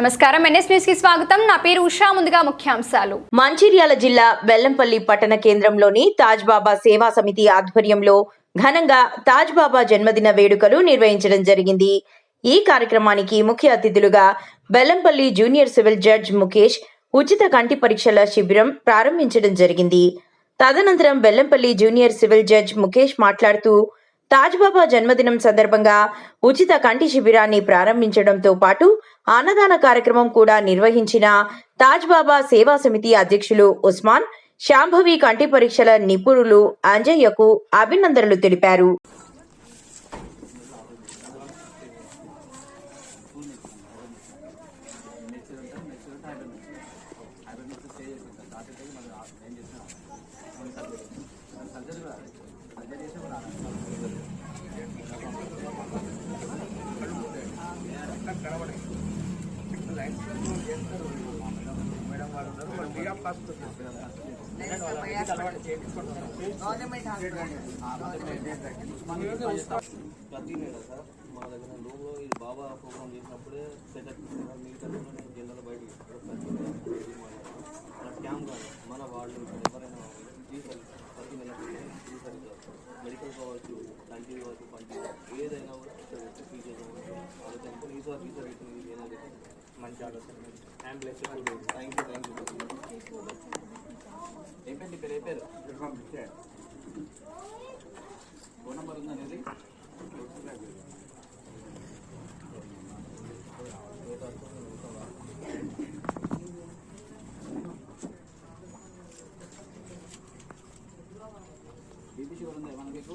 నమస్కారం. ఎన్ఎస్ న్యూస్కి స్వాగతం. నా పేరు ఉషా. ముందుగా ముఖ్యాంశాలు. మంచిర్యాల జిల్లా బెల్లంపల్లి పట్టణ కేంద్రంలోని తాజ్ బాబా సేవా సమితి ఆధ్వర్యంలో ఘనంగా తాజ్ బాబా జన్మదిన వేడుకలు నిర్వహించడం జరిగింది. ఈ కార్యక్రమానికి ముఖ్య అతిథులుగా Bellampalli junior civil judge Mukesh ఉచిత కంటి పరీక్షల శిబిరం ప్రారంభించడం జరిగింది. తదనంతరం Bellampalli junior civil judge Mukesh మాట్లాడుతూ తాజ్ బాబా జన్మదినం సందర్భంగా ఉచిత కంటి శిబిరాన్ని ప్రారంభించడంతో పాటు అన్నదాన కార్యక్రమం కూడా నిర్వహించిన తాజ్ బాబా సేవా సమితి అధ్యక్షులు ఉస్మాన్ శాంభవి కంటి పరీక్షల నిపుణులు అంజయ్యకు అభినందనలు తెలిపారు. ప్రతి నెల సార్ మా దగ్గర రూమ్లో ఈ బాబా ప్రోగ్రామ్ చేసినప్పుడే సెటప్ మిగతా నేను జనరల్ బయటికి ప్రతి నెల మన క్యాంప్ కానీ మన వాళ్ళు ఎవరైనా తీసారు ప్రతి నెల తీసారు మెడికల్ కావచ్చు కంటి కావచ్చు పంటి ఏదైనా కూడా ఫీచర్స్ ఆలోచన ఈ సార్ ఫీచర్ అవుతుంది ఏదైనా మంచి ఆలోచన. Ambulance thank you thank you పేరు ఏ పేరు ఫోన్ నెంబర్ ఉందా అనేది బీపీ షుగర్ ఉందా ఏమన్నా మీకు?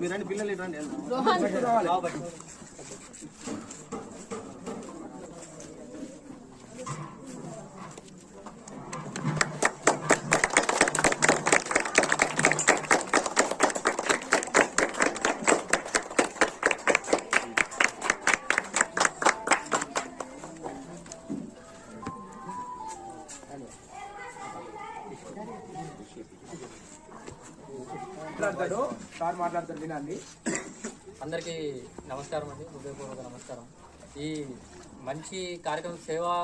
మీరు రండి పిల్లలు ఇటు రండి మాట్లాడతాడు. సార్ మాట్లాడతాడు వినండి. అందరికీ నమస్కారం అండి. హృదయపూర్వక నమస్కారం. ఈ మంచి కార్యక్రమం సేవా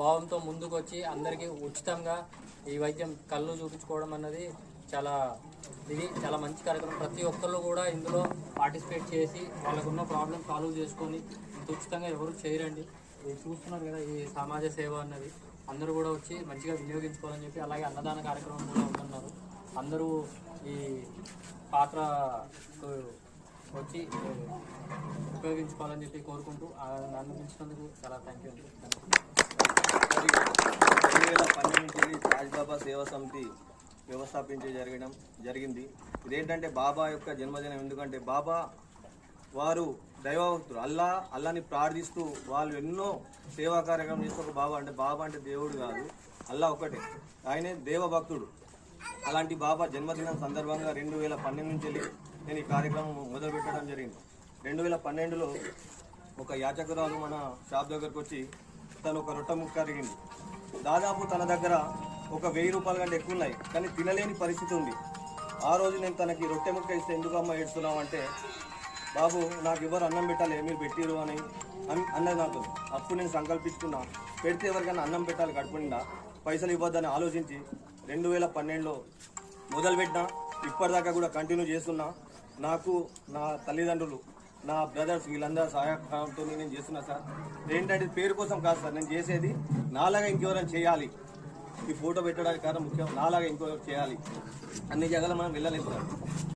భావంతో ముందుకు వచ్చి అందరికీ ఉచితంగా ఈ వైద్యం కళ్ళు చూపించుకోవడం అన్నది చాలా ఇది చాలా మంచి కార్యక్రమం. ప్రతి ఒక్కళ్ళు కూడా ఇందులో పార్టిసిపేట్ చేసి వాళ్ళకున్న ప్రాబ్లం సాల్వ్ చేసుకొని ఇంత ఉచితంగా ఎవరు చేయరండి. ఇది చూస్తున్నారు కదా ఈ సమాజ సేవ అన్నది. అందరూ కూడా వచ్చి మంచిగా వినియోగించుకోవాలని చెప్పి అలాగే అన్నదాన కార్యక్రమం కూడా ఉంటున్నారు అందరూ ఈ పాత్ర వచ్చి ఉపయోగించుకోవాలని చెప్పి కోరుకుంటూ అందించినందుకు చాలా థ్యాంక్ యూ అండి. రెండు వేల పన్నెండు రాజ్బాబా సేవా సమితి వ్యవస్థాపించే జరగడం జరిగింది. ఇదేంటంటే బాబా యొక్క జన్మదినం. ఎందుకంటే బాబా వారు దైవభక్తులు అల్లా అల్లాని ప్రార్థిస్తూ వాళ్ళు ఎన్నో సేవా కార్యక్రమం చేస్తూ ఒక బాబా అంటే బాబా అంటే దేవుడు కాదు. అల్లా ఒకటే ఆయనే దేవభక్తుడు. అలాంటి బాబా జన్మదినం సందర్భంగా రెండు వేల పన్నెండు నుంచి వెళ్ళి నేను ఈ కార్యక్రమం మొదలు పెట్టడం జరిగింది. రెండు వేల పన్నెండులో ఒక యాచకురాలు మన షాప్ దగ్గరకు వచ్చి తను ఒక రొట్టె ముక్క అరిగింది. దాదాపు తన దగ్గర ఒక వెయ్యి రూపాయల కంటే ఎక్కువ ఉన్నాయి. కానీ తినలేని పరిస్థితి ఉంది. ఆ రోజు నేను తనకి రొట్టె ముక్క ఇస్తే ఎందుకు అమ్మ ఏడుస్తున్నాం అంటే బాబు నాకు ఎవరు అన్నం పెట్టాలి మీరు పెట్టిరు అని అన్- అన్నది నాకు. అప్పుడు నేను సంకల్పించుకున్నా. పెడితే ఎవరికైనా అన్నం పెట్టాలి కడుపు నిండా పైసలు ఇవ్వద్దని ఆలోచించి రెండు వేల పన్నెండులో మొదలుపెట్టినా. ఇప్పటిదాకా కూడా కంటిన్యూ చేస్తున్నా. నాకు నా తల్లిదండ్రులు నా బ్రదర్స్ వీళ్ళందరూ సహాయంతో నేను చేస్తున్నా సార్. ఏంటంటే పేరు కోసం కాదు సార్ నేను చేసేది నాలాగా ఇంకెవరైనా చేయాలి. ఈ ఫోటో పెట్టడానికి కారణం ముఖ్యం నాలాగా ఇంకొకరు చేయాలి. అన్ని జగలు మనం వెళ్ళలేదు సార్.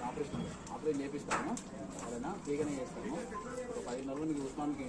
ఆపరేషన్ ఆపరేషన్ చేపిస్తాము సరేనా? ఫ్రీగానే చేస్తాము ఒక పది మీకు ఉస్మాన్కి